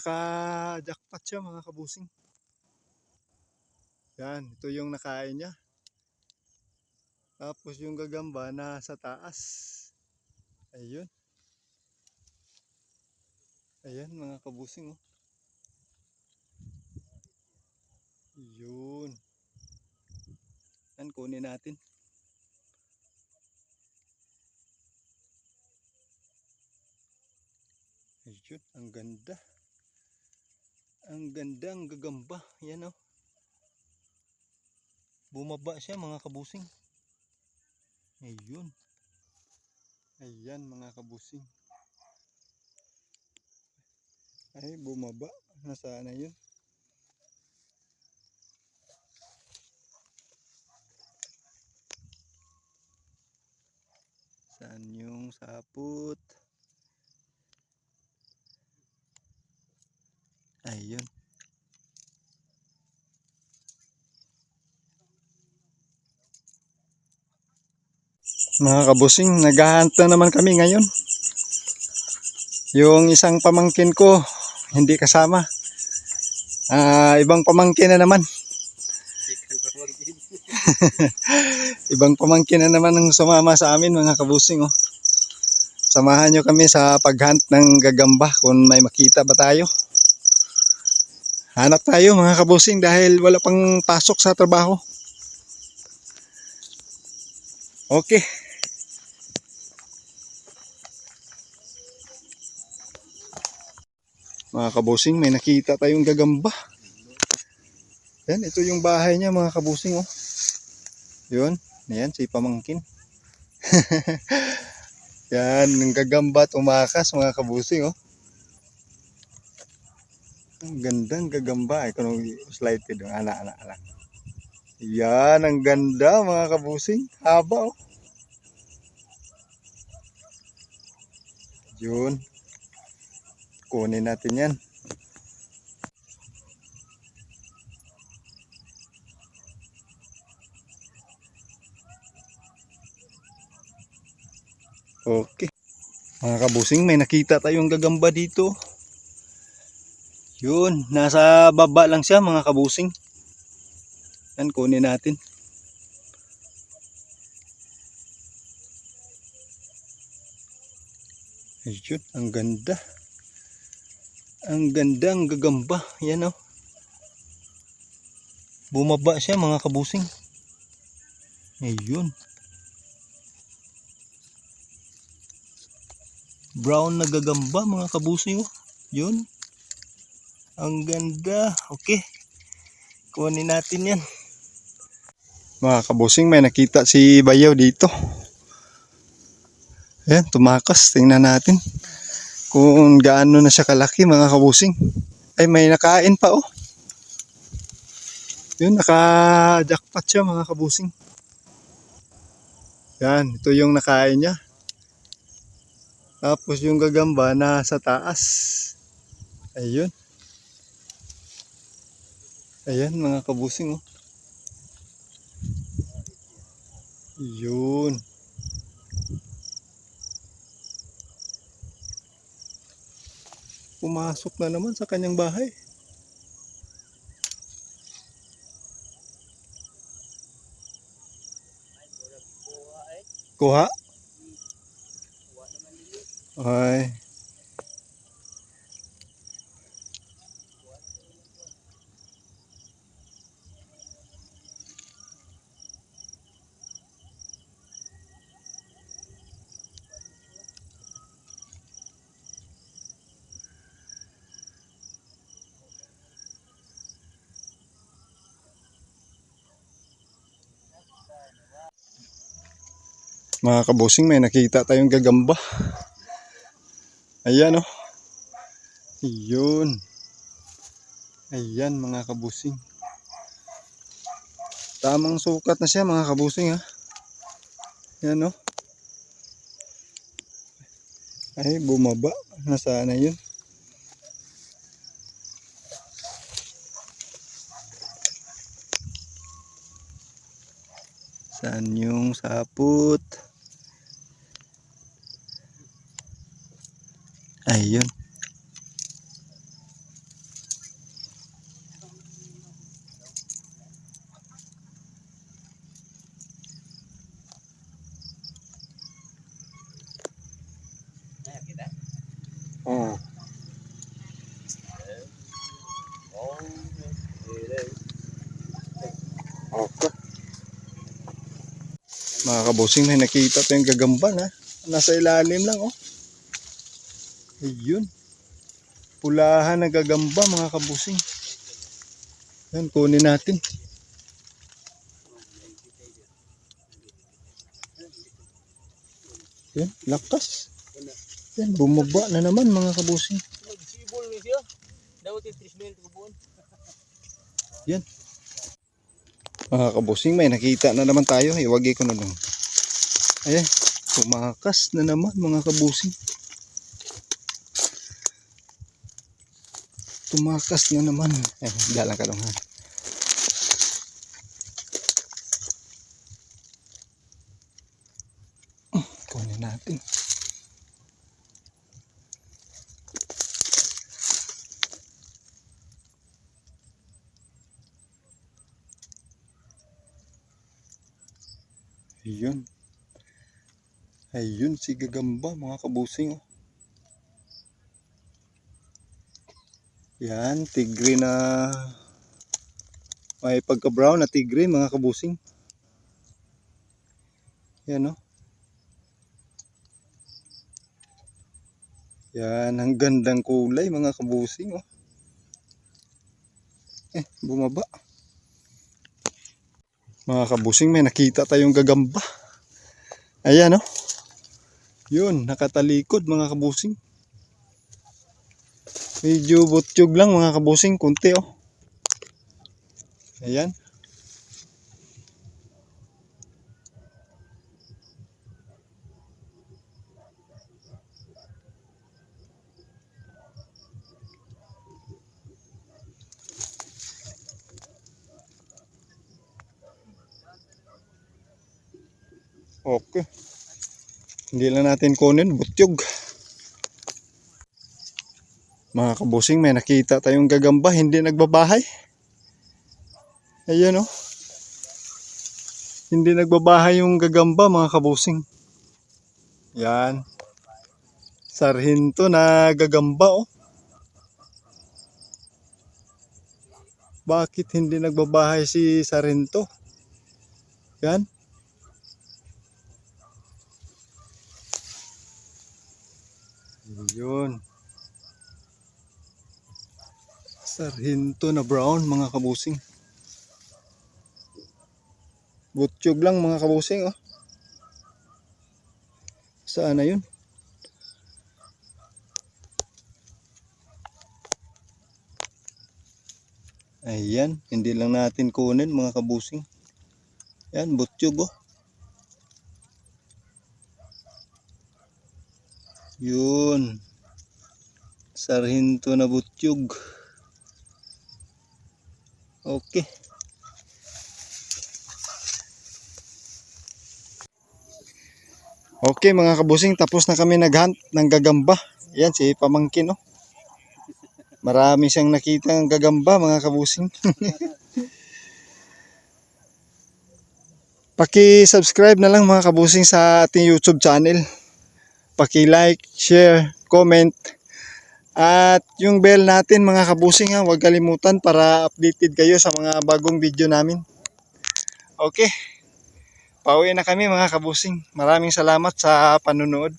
Ka-jackpot siya mga kabusing. Yan, ito yung nakain niya. Tapos yung gagamba nasa taas. Ayun. Ayan mga kabusing oh. Yun. Yan, kunin natin. Ayun, ang ganda. Ang ganda, ang gagamba. Yan oh. Bumaba siya mga kabusing. Ayun. Ayan mga kabusing. Ay, bumaba. Nasaan na yun? Saan yung sapot? Ayun. Mga kabusing, naghahunt na naman kami ngayon. Yung isang pamangkin ko, hindi kasama. Ah, ibang pamangkin na naman. ibang pamangkin na naman ang sumama sa amin mga kabusing. Oh. Samahan nyo kami sa paghunt ng gagamba kung may makita ba tayo. Hanap tayo mga kabusing dahil wala pang pasok sa trabaho. Okay. Mga kabusing, may nakita tayong gagamba. Yan, ito yung bahay niya mga kabusing oh. Yun, yan si pamangkin. yan, ng gagamba tumakas mga kabusing oh. Ang gandang gagamba. Ikaw nung slide ko doon. Ana, ana, ana. Yan, ang ganda mga kabusing. Haba oh. Yun. Kunin natin yan. Okay. Mga kabusing, may nakita tayong gagamba dito. Yun, nasa baba lang siya mga kabusing. Yan, kunin natin. Ayun, ang ganda. Ang ganda, ang gagamba. Yan oh. Bumaba siya mga kabusing. Ayun. Brown na gagamba mga kabusing oh. Yun. Ang ganda. Okay. Kunin natin yan. Mga kabusing, may nakita si Bayaw dito. Ayan, tumakas. Tingnan natin kung gaano na siya kalaki mga kabusing. Ay, may nakain pa oh. Yun, naka-jackpot siya mga kabusing. Yan, ito yung nakain niya. Tapos yung gagamba nasa taas. Ayun. Ayan mga kabusing oh. Yun. Pumasok na naman sa kanyang bahay. Kuha? Ay. Mga kabusing, may nakita tayong gagamba. Ayan oh. Yun. Ayan mga kabusing. Tamang sukat na siya mga kabusing ha. Yan oh. Ay, bumaba. Nasaan na yun? Saan yung sapot? Ayun. Oh. Okay. Mga kabosing, may nakita ito yung gagamban ha. Nasa ilalim lang oh. Ayun. Pulahan na gagamba, mga kabusing. Yan, kunin natin. Yan, lakas. Yan, bumaba na naman, mga kabusing. Sibol ni siya. Dapat yung 3 mil kubuan. Yan. Mga kabusing, may nakita na naman tayo. Iwagi ko na lang. Ayan, tumakas na naman mga kabusing. Tumakas na naman. Eh, dalang ka lang ha. Hmm, Kunin natin. Ayun. Ayun si Gagamba mga kabusing. Oh. Yan, tigre na may pagka-brown na tigre mga kabusing. Yan oh. Yan, ang gandang kulay mga kabusing oh. Eh, bumaba. Mga kabusing, may nakita tayong gagamba. Ayan oh. Yun, nakatalikod mga kabusing. Medyo butyog lang mga kabusing, kunti oh. Ayan. Okay. Hindi lang natin kunin, butyog. Mga kabusing, may nakita tayong gagamba, hindi nagbabahay. Ayan oh. Hindi nagbabahay yung gagamba, mga kabusing. Yan. Sarhinto na gagamba oh. Bakit hindi nagbabahay si Sarhinto? Yan. Yun. Sarhinto na brown mga kabusing. Butyog lang mga kabusing oh. Saan na yun? Ayan, hindi lang natin kunin mga kabusing. Yan, butyog oh. Yun. Sarhinto na butyog. Okay. Okay mga kabusing, tapos na kami naghunt ng gagamba. Yan si Pamangkin oh. Marami siyang nakita ng gagamba mga kabusing. Paki-subscribe na lang mga kabusing sa ating YouTube channel. Paki-like, share, comment. At yung bell natin mga kabusing ha, huwag kalimutan para updated kayo sa mga bagong video namin. Okay. Pauwi na kami mga kabusing. Maraming salamat sa panunood.